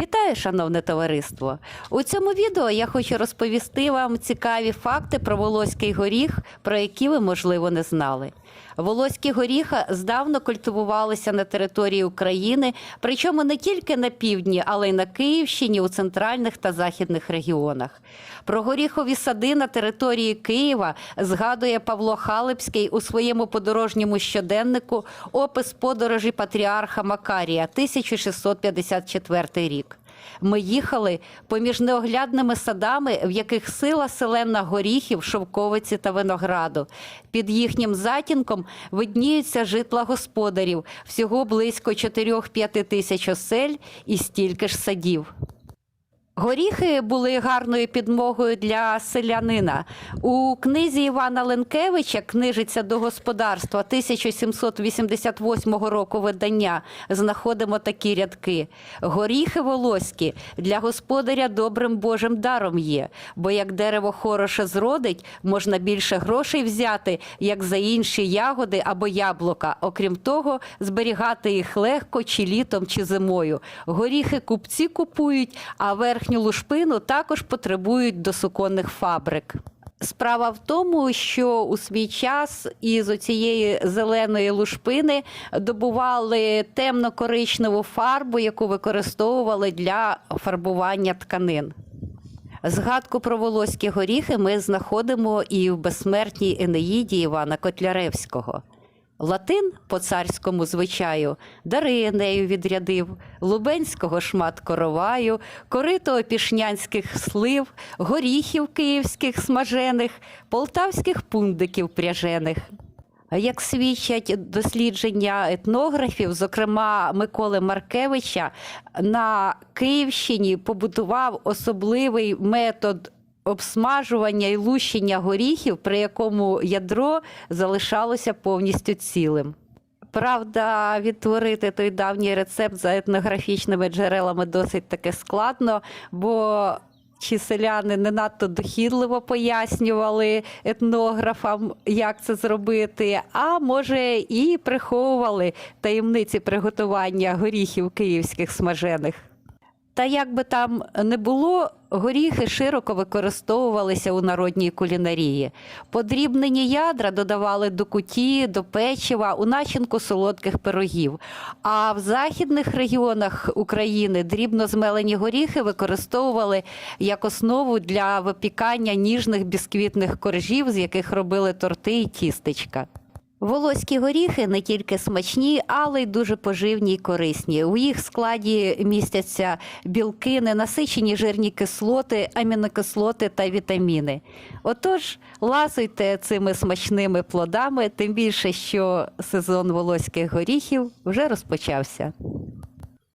Вітаю, шановне товариство! У цьому відео я хочу розповісти вам цікаві факти про волоський горіх, про які ви, можливо, не знали. Волоські горіха здавна культивувалися на території України, причому не тільки на півдні, але й на Київщині, у центральних та західних регіонах. Про горіхові сади на території Києва згадує Павло Халипський у своєму подорожньому щоденнику опис подорожі патріарха Макарія 1654 рік. Ми їхали поміж неоглядними садами, в яких сила селена горіхів, шовковиці та винограду. Під їхнім затінком видніються житла господарів, всього близько 4-5 тисяч осель і стільки ж садів. Горіхи були гарною підмогою для селянина. У книзі Івана Ленкевича Книжиця до господарства 1788 року видання знаходимо такі рядки: горіхи волоські для господаря добрим Божим даром є, бо як дерево хороше зродить, можна більше грошей взяти, як за інші ягоди або яблука. Окрім того, зберігати їх легко чи літом, чи зимою. Горіхи купці купують, а верхню лушпину також потребують до суконних фабрик. Справа в тому, що у свій час із оцієї зеленої лушпини добували темно-коричневу фарбу, яку використовували для фарбування тканин. Згадку про волоські горіхи ми знаходимо і в безсмертній Енеїді Івана Котляревського. Латин по царському звичаю дари Енею відрядив, Лубенського шмат короваю, корито опішнянських слив, горіхів київських смажених, полтавських пундиків пряжених. Як свідчать дослідження етнографів, зокрема Миколи Маркевича, на Київщині побудував особливий метод обсмажування і лущення горіхів, при якому ядро залишалося повністю цілим. Правда, відтворити той давній рецепт за етнографічними джерелами досить таки складно, бо чи селяни не надто дохідливо пояснювали етнографам, як це зробити, а може і приховували таємниці приготування горіхів київських смажених. Та як би там не було, горіхи широко використовувалися у народній кулінарії. Подрібнені ядра додавали до куті, до печива, у начинку солодких пирогів. А в західних регіонах України дрібно змелені горіхи використовували як основу для випікання ніжних бісквітних коржів, з яких робили торти і тістечка. Волоські горіхи не тільки смачні, але й дуже поживні і корисні. У їх складі містяться білки, ненасичені жирні кислоти, амінокислоти та вітаміни. Отож, ласуйте цими смачними плодами, тим більше, що сезон волоських горіхів вже розпочався.